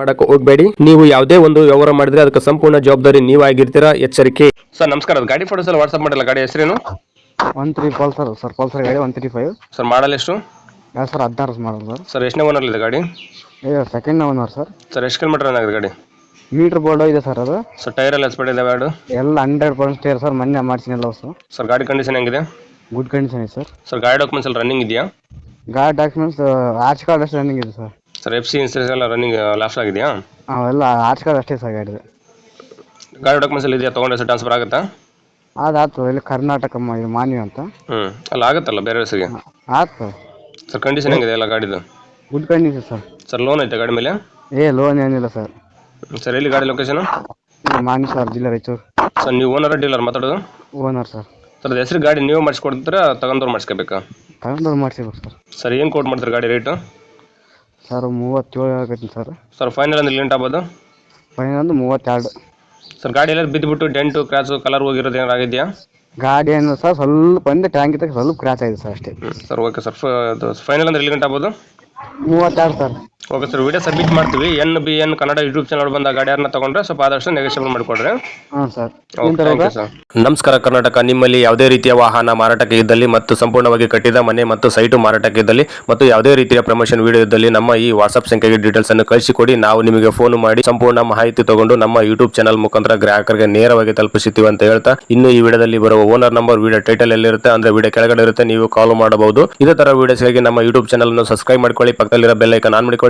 ಮಾಡಕ್ಕೆ ಹೋಗಬೇಡಿ. ನೀವು ಯಾವುದೇ ಒಂದು ವ್ಯವಹಾರ ಮಾಡಿದ್ರೆ ಅದಕ್ಕೆ ಸಂಪೂರ್ಣ ಜವಾಬ್ದಾರಿ ನೀವಾಗಿರ್ತೀರಾ? ಎಚ್ಚರಿಕೆ. ಸರ್ ನಮಸ್ಕಾರ. ಗಾಡಿ ಫೋಟೋಸ್ ಎಲ್ಲ ವಾಟ್ಸ್ಆಪ್ ಮಾಡಿಲ್ಲ. ಗಾಡಿ ಹೆಸರೇನು? One three Pulsar sir Pulsar ಗಾಡಿ one three five sir model ಎಷ್ಟು? ಸರ್ ಹದಿನಾರು ಮಾಡಲ್ ಸರ್ ಸರ್ ಎಷ್ಟನೇ ಓನರ್ ಇದೆ ಗಾಡಿ? ಸೆಕೆಂಡ್ ಓನರ್ ಸರ್ ಸರ್ ಎಷ್ಟು ಕಿಲೋಮೀಟರ್ ಆಗಿದೆ ಗಾಡಿ? ಮೀಟರ್ ಬೋರ್ಡ್ ಇದೆ ಸರ್ ಅದು. ಸರ್ ಟೈರ್ ಎಲ್ಲ ಸ್ಪೀಡ್ ಇದೆ ಎರಡು ಎಲ್ಲ ಹಂಡ್ರೆಡ್ ಪರ್ಸೆಂಟ್ ಟೈರ್ ಸರ್ ಮೊನ್ನೆ ಮಾಡ್ಸಿನಿ ಎಲ್ಲ ಹೊಸ ಸರ್ ಗಾಡಿ ಕಂಡೀಷನ್ ಹೆಂಗಿದೆ? ಗುಡ್ ಕಂಡೀಷನ್ ಇದೆ ಸರ್ ಸರ್ ಗಾಡಿ ಡಾಕ್ಯುಮೆಂಟ್ಸ್ ಎಲ್ಲ ರನ್ನಿಂಗ್ ಇದೆಯಾ? ಗಾಡಿ ಡಾಕ್ಯುಮೆಂಟ್ಸ್ ಆರ್ಚ್ ಕಾರ್ಡ್ ಅಷ್ಟು ರನ್ನಿಂಗ್ ಇದೆ sir sir F C insurance ಎಲ್ಲ ರನ್ನಿಂಗ್ ಲಾಸ್ಟ್ ಆಗಿದೆಯಾ? ಅವೆಲ್ಲ ಆರ್ಚ್ ಕಾರ್ಡ್ ಅಷ್ಟೇ ಸರ್ ಗಾಡಿದು ಗಾಡಿ ಡಾಕ್ಯುಮೆಂಟ್ಸ್ ಎಲ್ಲ ಇದೆಯಾ? ತೊಗೊಂಡ್ರೆ ಸರ್ ಟ್ರಾನ್ಸ್ಫರ್ ಆಗುತ್ತಾ? ಅದಾಯ್ತು ಇಲ್ಲಿ ಕರ್ನಾಟಕ ಮ- ಇದು ಮಾನ್ವಿ ಅಂತ. ಹ್ಞೂ ಅಲ್ಲ ಆಗುತ್ತಲ್ಲ ಬೇರೆ ಹೆಸರಿಗೆ ಆಯ್ತು ಸರ್ ಕಂಡೀಷನ್ ಹೆಂಗಿದೆ ಎಲ್ಲ ಗಾಡಿದು? Good condition sir sir loan ಐತೆ ಗಾಡಿ ಮೇಲೆ? ಏ ಲೋನ್ ಏನಿಲ್ಲ ಸರ್ ಸರ್ ಎಲ್ಲಿ ಗಾಡಿ ಲೊಕೇಶನ್ ಮಾನ್ಯ ಸರ್ ಜಿಲ್ಲೆ ರಾಯಚೂರು ಸರ್ ನೀವು ಓನರ್ ಡೀಲರ್ ಮಾತಾಡೋದು? ಓನರ್ ಸರ್ ಸರ್ ಹೆಸರು ಗಾಡಿ ನೀವು ಮಾಡಿಸ್ಕೊಡ್ತೀರಾ ತಗೊಂಡವ್ರು ಮಾಡಿಸ್ಕೋಬೇಕಾ? ತಗೊಂಡು ಮಾಡಿಸಿಬೇಕು ಸರ್ ಸರ್ ಏನು ಕೋಟ್ ಮಾಡ್ತಾರೆ ಗಾಡಿ ರೇಟು ಸರ್ ಮೂವತ್ತೇಳು ಆಗತ್ತೀನಿ ಸರ್. ಸರ್ ಫೈನಲ್ ಅಂದ್ರೆ ಲಿಂಟ್ ಆಗ್ಬೋದು? ಫೈನಲ್ ಒಂದು ಮೂವತ್ತೆರಡು. ಸರ್ ಗಾಡಿ ಎಲ್ಲ ಬಿದ್ದುಬಿಟ್ಟು ಡೆಂಟು ಕ್ರಾಚು ಕಲರ್ ಹೋಗಿರೋದು ಏನಾರು ಆಗಿದೆಯಾ? ಗಾಡಿ ಏನು ಸರ್ ಸ್ವಲ್ಪ ಒಂದು ಟ್ಯಾಂಕ್ ಇದ್ದಾಗ ಸ್ವಲ್ಪ ಕ್ರಾಚ್ ಆಗಿದೆ ಸರ್ ಅಷ್ಟೇ. Sir okay sir. ಫೈನಲ್ ಅಂದ್ರೆ ಎಲ್ಲಿ ಗಂಟೆ ಆಗ್ಬೋದು? ಮೂವತ್ತೆರಡು sir. Okay sir video submit ಮಾಡ್ತೀವಿ. N B N Kannada YouTube channel ಬಂದ ಗಾಡಿಯನ್ನ ತಗೊಂಡ್ರೆ ಸ್ವಲ್ಪ ಆದಷ್ಟು ನೆಗೋಷಿಯಬಲ್ ಮಾಡಿಕೊಡ್ರಿ. ಹಾಂ ಸರ್. ನಮಸ್ಕಾರ ಕರ್ನಾಟಕ. ನಿಮ್ಮಲ್ಲಿ ಯಾವುದೇ ರೀತಿಯ ವಾಹನ ಮಾರಾಟಕ್ಕೆ ಇದ್ದಲ್ಲಿ ಮತ್ತು ಸಂಪೂರ್ಣವಾಗಿ ಕಟ್ಟಿದ ಮನೆ ಮತ್ತು ಸೈಟು ಮಾರಾಟಕ್ಕೆ ಇದ್ದಲ್ಲಿ ಮತ್ತು ಯಾವುದೇ ರೀತಿಯ ಪ್ರಮೋಷನ್ ವಿಡಿಯೋ ಇದ್ದಲ್ಲಿ ನಮ್ಮ ಈ ವಾಟ್ಸ್ಆಪ್ ಸಂಖ್ಯೆಗೆ ಡೀಟೇಲ್ಸ್ ಅನ್ನು ಕಳಿಸಿಕೊಡಿ. ನಾವು ನಿಮಗೆ ಫೋನ್ ಮಾಡಿ ಸಂಪೂರ್ಣ ಮಾಹಿತಿ ತಗೊಂಡು ನಮ್ಮ ಯೂಟ್ಯೂಬ್ ಚಾನಲ್ ಮುಖಾಂತರ ಗ್ರಾಹಕರಿಗೆ ನೇರವಾಗಿ ತಲುಪಿಸುತ್ತೀವಿ ಅಂತ ಹೇಳ್ತಾ ಇನ್ನು ಈ ವಿಡಿಯೋದಲ್ಲಿ ಬರುವ ಓನರ್ ನಂಬರ್ ವಿಡಿಯೋ ಟೈಟಲ್ ಎಲ್ಲಿರುತ್ತೆ ಅಂದ್ರೆ ವಿಡಿಯೋ ಕೆಳಗಡೆ ಇರುತ್ತೆ ನೀವು ಕಾಲ್ ಮಾಡಬಹುದು. ಇದೇ ತರ ವಿಡಿಯೋಸ್ಗಾಗಿ ನಮ್ಮ ಯೂಟ್ಯೂಬ್ ಚಾನಲ್ ಅನ್ನು ಸಬ್ಸ್ಕ್ರೈಬ್ ಮಾಡ್ಕೊಳ್ಳಿ. ಪಕ್ಕದಲ್ಲಿರೋ ಬೆಲ್ ಐಕನ್ ಆನ್ ಮಾಡಿಕೊಳ್ಳಿ.